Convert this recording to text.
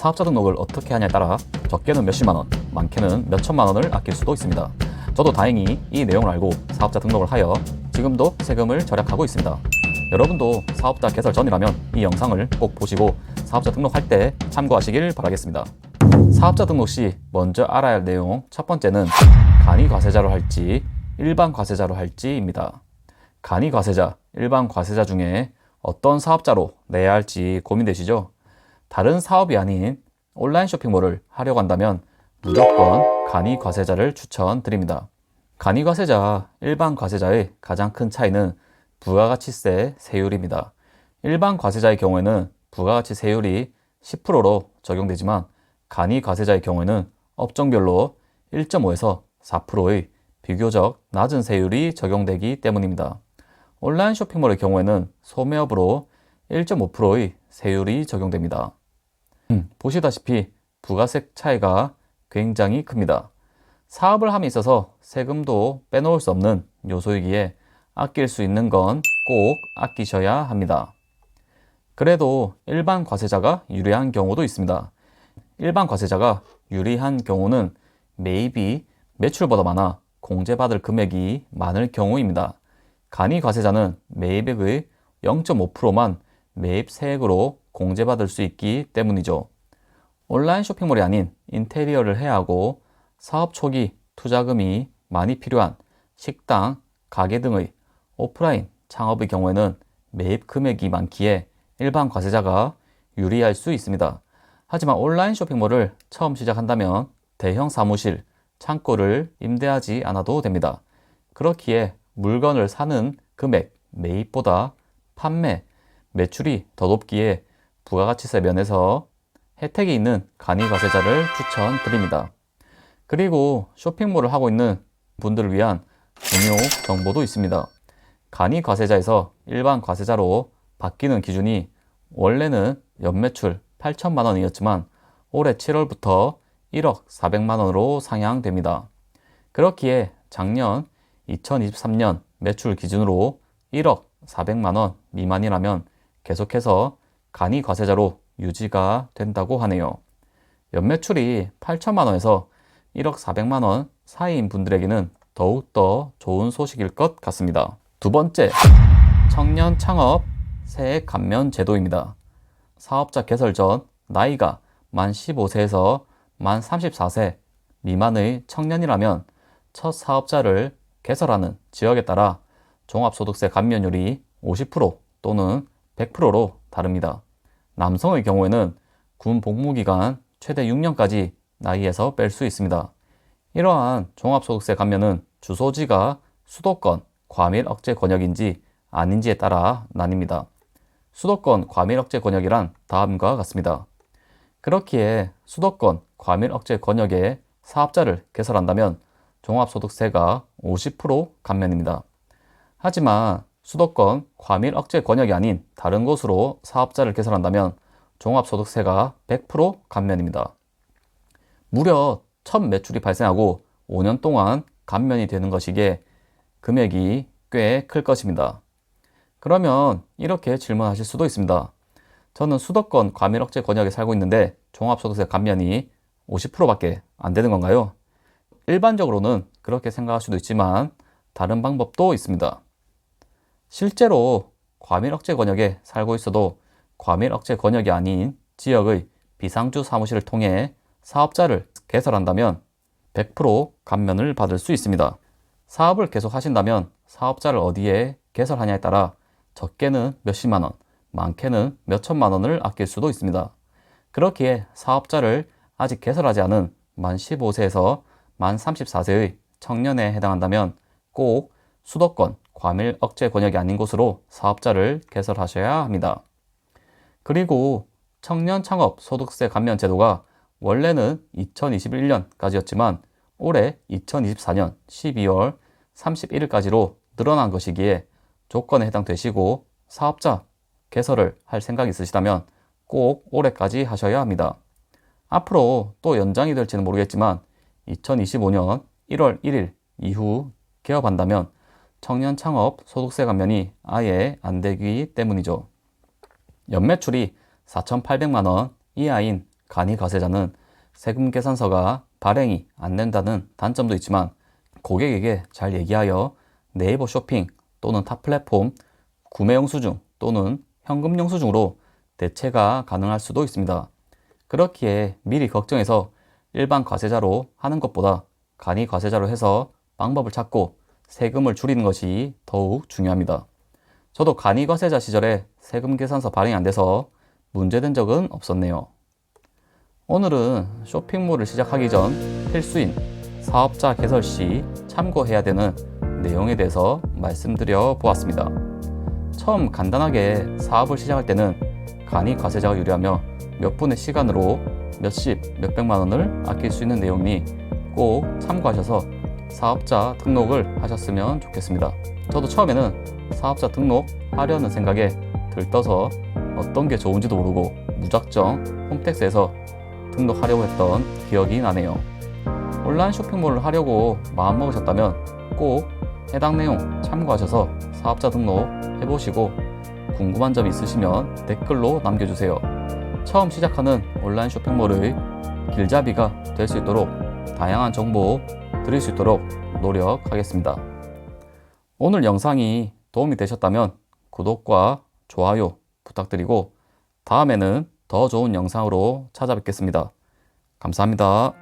사업자 등록을 어떻게 하냐에 따라 적게는 몇십만 원, 많게는 몇천만 원을 아낄 수도 있습니다. 저도 다행히 이 내용을 알고 사업자 등록을 하여 지금도 세금을 절약하고 있습니다. 여러분도 사업자 개설 전이라면 이 영상을 꼭 보시고 사업자 등록할 때 참고하시길 바라겠습니다. 사업자 등록 시 먼저 알아야 할 내용 첫 번째는 간이 과세자로 할지 일반 과세자로 할지입니다. 간이 과세자, 일반 과세자 중에 어떤 사업자로 내야 할지 고민되시죠? 다른 사업이 아닌 온라인 쇼핑몰을 하려고 한다면 무조건 간이 과세자를 추천드립니다. 간이 과세자, 일반 과세자의 가장 큰 차이는 부가가치세 세율입니다. 일반 과세자의 경우에는 부가가치 세율이 10%로 적용되지만 간이 과세자의 경우에는 업종별로 1.5에서 4%의 비교적 낮은 세율이 적용되기 때문입니다. 온라인 쇼핑몰의 경우에는 소매업으로 1.5%의 세율이 적용됩니다. 음, 보시다시피 부가세 차이가 굉장히 큽니다. 사업을 함에 있어서 세금도 빼놓을 수 없는 요소이기에 아낄 수 있는 건 꼭 아끼셔야 합니다. 그래도 일반 과세자가 유리한 경우도 있습니다. 일반 과세자가 유리한 경우는 매입이 매출보다 많아 공제받을 금액이 많을 경우입니다. 간이 과세자는 매입액의 0.5%만 매입 세액으로 공제받을 수 있기 때문이죠. 온라인 쇼핑몰이 아닌 인테리어를 해야 하고 사업 초기 투자금이 많이 필요한 식당, 가게 등의 오프라인 창업의 경우에는 매입 금액이 많기에 일반 과세자가 유리할 수 있습니다. 하지만 온라인 쇼핑몰을 처음 시작한다면 대형 사무실, 창고를 임대하지 않아도 됩니다. 그렇기에 물건을 사는 금액, 매입보다 판매, 매출이 더 높기에 부가가치세 면에서 혜택이 있는 간이과세자를 추천드립니다. 그리고 쇼핑몰을 하고 있는 분들을 위한 중요 정보도 있습니다. 간이과세자에서 일반 과세자로 바뀌는 기준이 원래는 연매출 8천만 원이었지만 올해 7월부터 1억 400만 원으로 상향됩니다. 그렇기에 작년 2023년 매출 기준으로 1억 400만 원 미만이라면 계속해서 간이 과세자로 유지가 된다고 하네요. 연매출이 8천만 원에서 1억 400만 원 사이인 분들에게는 더욱더 좋은 소식일 것 같습니다. 두 번째, 청년 창업 세액 감면 제도입니다. 사업자 개설 전 나이가 만 15세에서 만 34세 미만의 청년이라면 첫 사업자를 개설하는 지역에 따라 종합소득세 감면율이 50% 또는 100%로 다릅니다. 남성의 경우에는 군 복무 기간 최대 6년까지 나이에서 뺄 수 있습니다. 이러한 종합소득세 감면은 주소지가 수도권 과밀 억제 권역인지 아닌지에 따라 나뉩니다. 수도권 과밀 억제 권역이란 다음과 같습니다. 그렇기에 수도권 과밀 억제 권역에 사업자를 개설한다면 종합소득세가 50% 감면입니다. 하지만 수도권 과밀 억제 권역이 아닌 다른 곳으로 사업자를 개설한다면 종합소득세가 100% 감면입니다. 무려 첫 매출이 발생하고 5년 동안 감면이 되는 것이기에 금액이 꽤 클 것입니다. 그러면 이렇게 질문하실 수도 있습니다. 저는 수도권 과밀 억제 권역에 살고 있는데 종합소득세 감면이 50%밖에 안 되는 건가요? 일반적으로는 그렇게 생각할 수도 있지만 다른 방법도 있습니다. 실제로 과밀 억제 권역에 살고 있어도 과밀 억제 권역이 아닌 지역의 비상주 사무실을 통해 사업자를 개설한다면 100% 감면을 받을 수 있습니다. 사업을 계속 하신다면 사업자를 어디에 개설하냐에 따라 적게는 몇십만 원, 많게는 몇천만 원을 아낄 수도 있습니다. 그렇기에 사업자를 아직 개설하지 않은 만 15세에서 만 34세의 청년에 해당한다면 꼭 수도권 과밀 억제 권역이 아닌 곳으로 사업자를 개설하셔야 합니다. 그리고 청년 창업 소득세 감면 제도가 원래는 2021년까지였지만 올해 2024년 12월 31일까지로 늘어난 것이기에 조건에 해당되시고 사업자 개설을 할 생각이 있으시다면 꼭 올해까지 하셔야 합니다. 앞으로 또 연장이 될지는 모르겠지만 2025년 1월 1일 이후 개업한다면 청년 창업 소득세 감면이 아예 안 되기 때문이죠. 연매출이 4,800만 원 이하인 간이과세자는 세금 계산서가 발행이 안 된다는 단점도 있지만 고객에게 잘 얘기하여 네이버 쇼핑 또는 타 플랫폼 구매 영수증 또는 현금 영수증으로 대체가 가능할 수도 있습니다. 그렇기에 미리 걱정해서 일반 과세자로 하는 것보다 간이 과세자로 해서 방법을 찾고 세금을 줄이는 것이 더욱 중요합니다. 저도 간이 과세자 시절에 세금 계산서 발행이 안 돼서 문제된 적은 없었네요. 오늘은 쇼핑몰을 시작하기 전 필수인 사업자 개설 시 참고해야 되는 내용에 대해서 말씀드려 보았습니다. 처음 간단하게 사업을 시작할 때는 간이 과세자가 유리하며 몇 분의 시간으로 몇십, 몇백만 원을 아낄 수 있는 내용이니 꼭 참고하셔서 사업자 등록을 하셨으면 좋겠습니다. 저도 처음에는 사업자 등록 하려는 생각에 들떠서 어떤 게 좋은지도 모르고 무작정 홈택스에서 등록하려고 했던 기억이 나네요. 온라인 쇼핑몰을 하려고 마음먹으셨다면 꼭 해당 내용 참고하셔서 사업자 등록 해보시고 궁금한 점 있으시면 댓글로 남겨주세요. 처음 시작하는 온라인 쇼핑몰의 길잡이가 될 수 있도록 다양한 정보 드릴 수 있도록 노력하겠습니다. 오늘 영상이 도움이 되셨다면 구독과 좋아요 부탁드리고 다음에는 더 좋은 영상으로 찾아뵙겠습니다. 감사합니다.